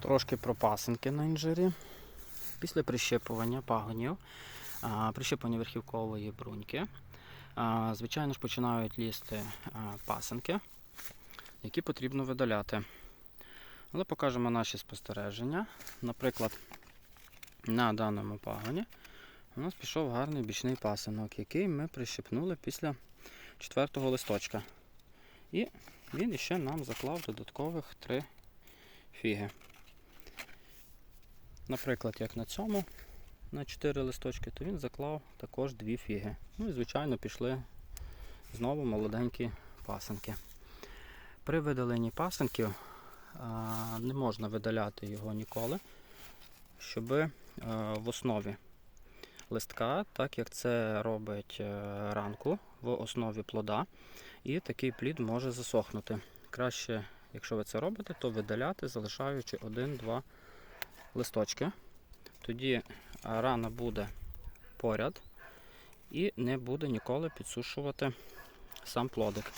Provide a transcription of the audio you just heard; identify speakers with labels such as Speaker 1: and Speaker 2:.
Speaker 1: Трошки про пасинки на інжирі. Після прищепування пагонів, прищепування верхівкової бруньки, звичайно ж починають лізти пасинки, які потрібно видаляти. Але покажемо наші спостереження. Наприклад, на даному пагоні у нас пішов гарний бічний пасинок, який ми прищепнули після четвертого листочка. І він іще нам заклав додаткових три фіги. Наприклад, як на цьому, на 4 листочки, то він заклав також дві фіги. Ну і, звичайно, пішли знову молоденькі пасинки. При видаленні пасинків а, не можна видаляти його ніколи, щоб в основі листка, так як це робить е, ранку в основі плода, і такий плід може засохнути. Краще, якщо ви це робите, то видаляти, залишаючи один-два листочки. Тоді рана буде поряд і не буде ніколи підсушувати сам плодик.